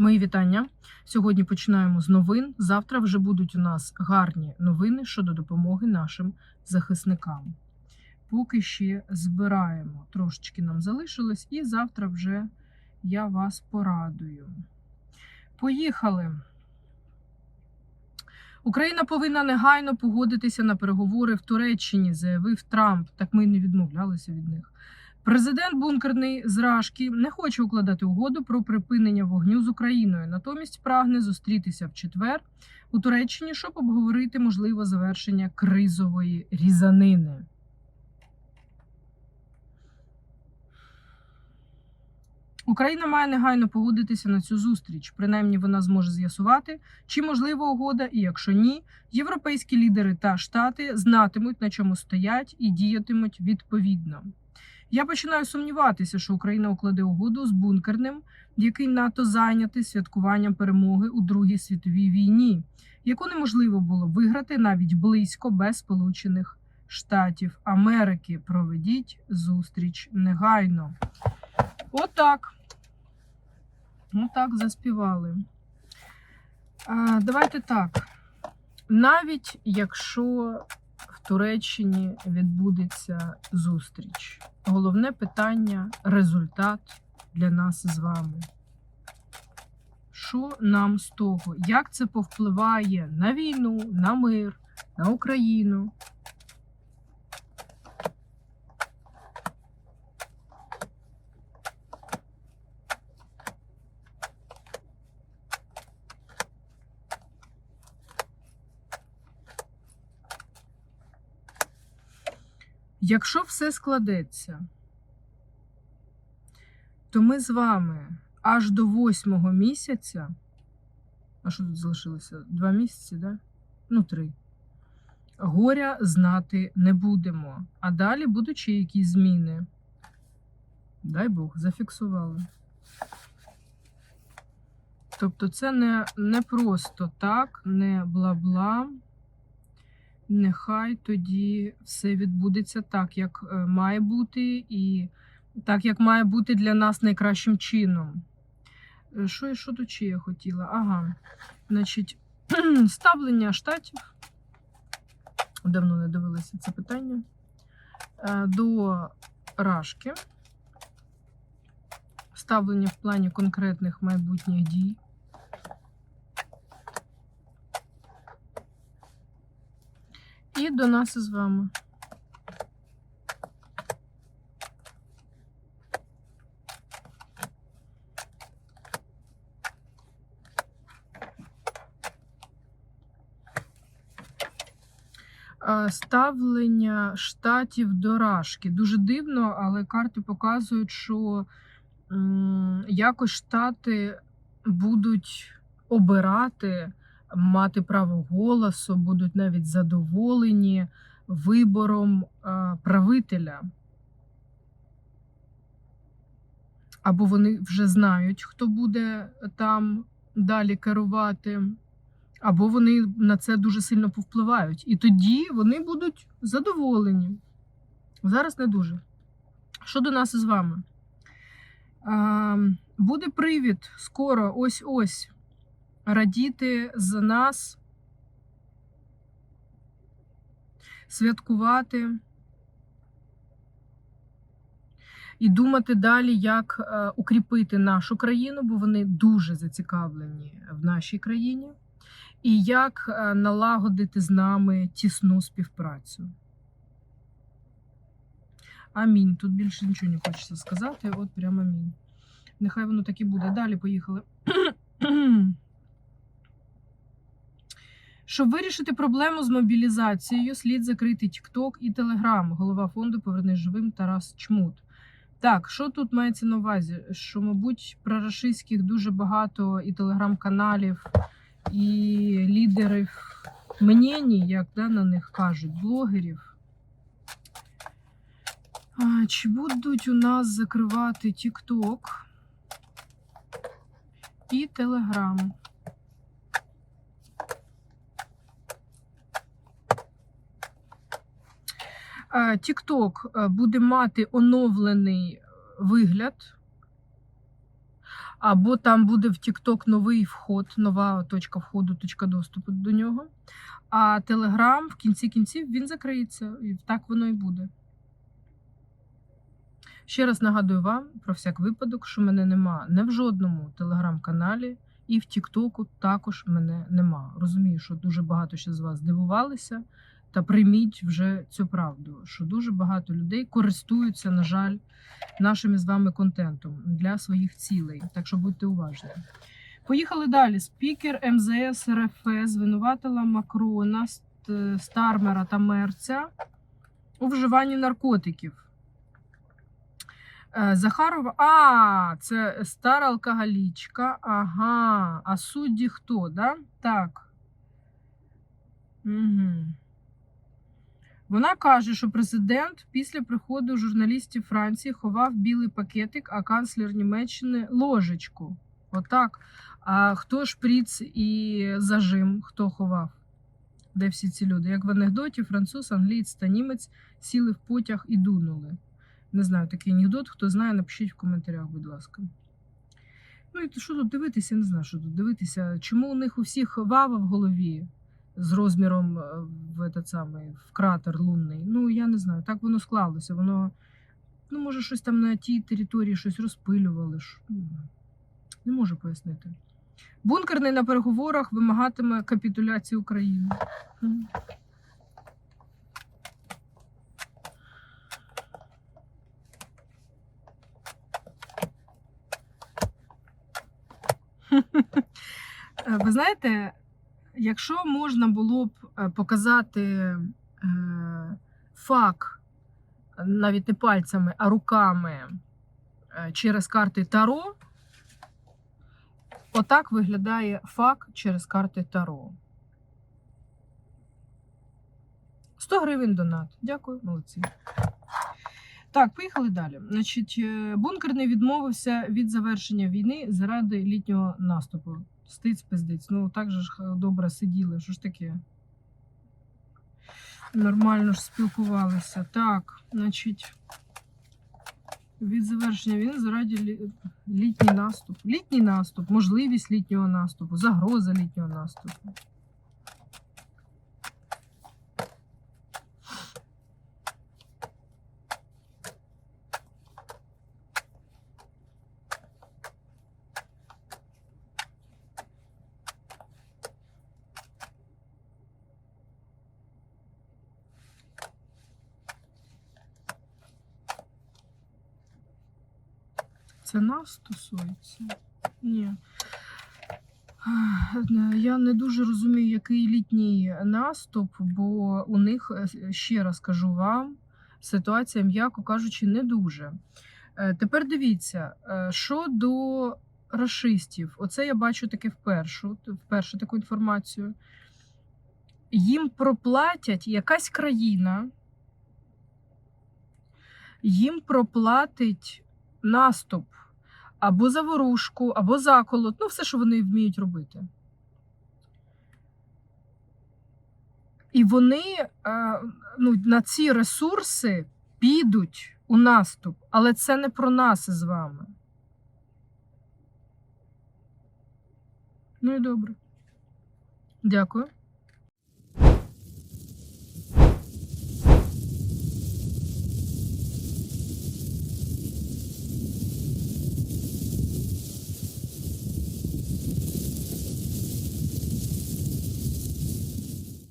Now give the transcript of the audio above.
Мої вітання. Сьогодні починаємо з новин. Завтра вже будуть у нас гарні новини щодо допомоги нашим захисникам. Поки ще збираємо, трошечки нам залишилось, і завтра вже я вас порадую. Поїхали. Україна повинна негайно погодитися на переговори в Туреччині, заявив Трамп. Так ми не відмовлялися від них. Президент бункерний зражки не хоче укладати угоду про припинення вогню з Україною. Натомість прагне зустрітися в четвер у Туреччині, щоб обговорити можливе завершення кризової різанини. Україна має негайно погодитися на цю зустріч. Принаймні вона зможе з'ясувати, чи можлива угода, і якщо ні, європейські лідери та штати знатимуть на чому стоять і діятимуть відповідно. Я починаю сумніватися, що Україна укладе угоду з бункерним, який НАТО зайнятий святкуванням перемоги у Другій світовій війні, яку неможливо було виграти навіть близько без Сполучених Штатів Америки. Проведіть зустріч негайно. Отак. Отак заспівали. А, Давайте так. Навіть якщо Туреччині відбудеться зустріч, головне питання результат для нас з вами. Що нам з того? Як це повпливає на війну, на мир, на Україну? Якщо все складеться, то ми з вами аж до восьмого місяця. А що тут залишилося? Два місяці, да? Ну, три. Горя знати не будемо. А далі будуть ще якісь зміни. Дай Бог, зафіксували. Тобто, це не, не просто так, не бла-бла. Нехай тоді все відбудеться так, як е, має бути, і так, як має бути для нас найкращим чином. Е, Що я що тут ще я хотіла? Ага. Значить, ставлення штатів. Давно не дивилася це питання. Е, До Рашки. Ставлення в плані конкретних майбутніх дій. І до нас із вами. Ставлення штатів до Рашки. Дуже дивно, але карти показують, що якось штати будуть обирати мати право голосу, будуть навіть задоволені вибором а, правителя. Або вони вже знають, хто буде там далі керувати, або вони на це дуже сильно повпливають. І тоді вони будуть задоволені. Зараз не дуже. Що до нас із вами? А, буде привід скоро, ось-ось радіти за нас, святкувати і думати далі, як е, укріпити нашу країну, бо вони дуже зацікавлені в нашій країні, і як е, налагодити з нами тісну співпрацю. Амінь. Тут більше нічого не хочеться сказати. От прямо амінь. Нехай воно так і буде. Далі поїхали. Щоб вирішити проблему з мобілізацією, слід закрити TikTok і Telegram. Голова фонду Повернись живим Тарас Чмут. Так, що тут мається на увазі? Що, мабуть, про рашистських дуже багато і телеграм-каналів, і лідерів мнені, як да, на них кажуть, блогерів. А, Чи будуть у нас закривати TikTok і Telegram? TikTok буде мати оновлений вигляд. Або там буде в TikTok новий вход, нова точка входу, точка доступу до нього. А Telegram в кінці кінців він закриється, і так воно і буде. Ще раз нагадую вам про всяк випадок, що мене нема не в жодному телеграм-каналі, і в Тіктоку також мене нема. Розумію, що дуже багато ще з вас здивувалися. Та прийміть вже цю правду, що дуже багато людей користуються, на жаль, нашим із вами контентом для своїх цілей. Так що будьте уважні. Поїхали далі. Спікер МЗС РФ звинуватила Макрона, Стармера та Мерця у вживанні наркотиків. Е, Захарова. А, це стара алкоголічка. Ага. А судді хто, да? Так. Угу. Вона каже, що президент після приходу журналістів Франції ховав білий пакетик, а канцлер Німеччини ложечку. Отак. А хто шприц і зажим, хто ховав? Де всі ці люди? Як в анекдоті, француз, англієць та німець сіли в потяг і дунули. Не знаю такий анекдот. Хто знає, напишіть в коментарях, будь ласка. Ну і то що тут дивитися? Я не знаю, що тут дивитися. Чому у них у всіх вава в голові з розміром е, в, этот самий, в кратер лунний? Ну, я не знаю. Так воно склалося. Воно, ну, може, щось там на тій території щось розпилювали. ж. Ну, Не можу пояснити. Бункерний на переговорах вимагатиме капітуляції України. Е, Ви знаєте, якщо можна було б е, показати е, фак навіть не пальцями, а руками е, через карти Таро, отак виглядає фак через карти Таро. 100 гривень донат. Дякую, молодці. Так, поїхали далі. Значить, е, бункерний відмовився від завершення війни заради літнього наступу. Стиць пиздець. Ну так же ж добре сиділи. Що ж таке? Нормально ж спілкувалися. Так, значить. Від завершення він зараді лі- літній наступ. Літній наступ, можливість літнього наступу, загроза літнього наступу. Це нас стосується? Ні. Е, Я не дуже розумію, який літній наступ, бо у них, е, ще раз кажу вам, ситуація, м'яко кажучи, не дуже. Е, Тепер дивіться, що до расистів, оце я бачу таке вперше, вперше таку інформацію. Їм проплатять якась країна, їм проплатить наступ або заворушку, або заколот, ну все, що вони вміють робити. І вони е, ну, на ці ресурси підуть у наступ, але це не про нас із вами. Ну і добре. Дякую.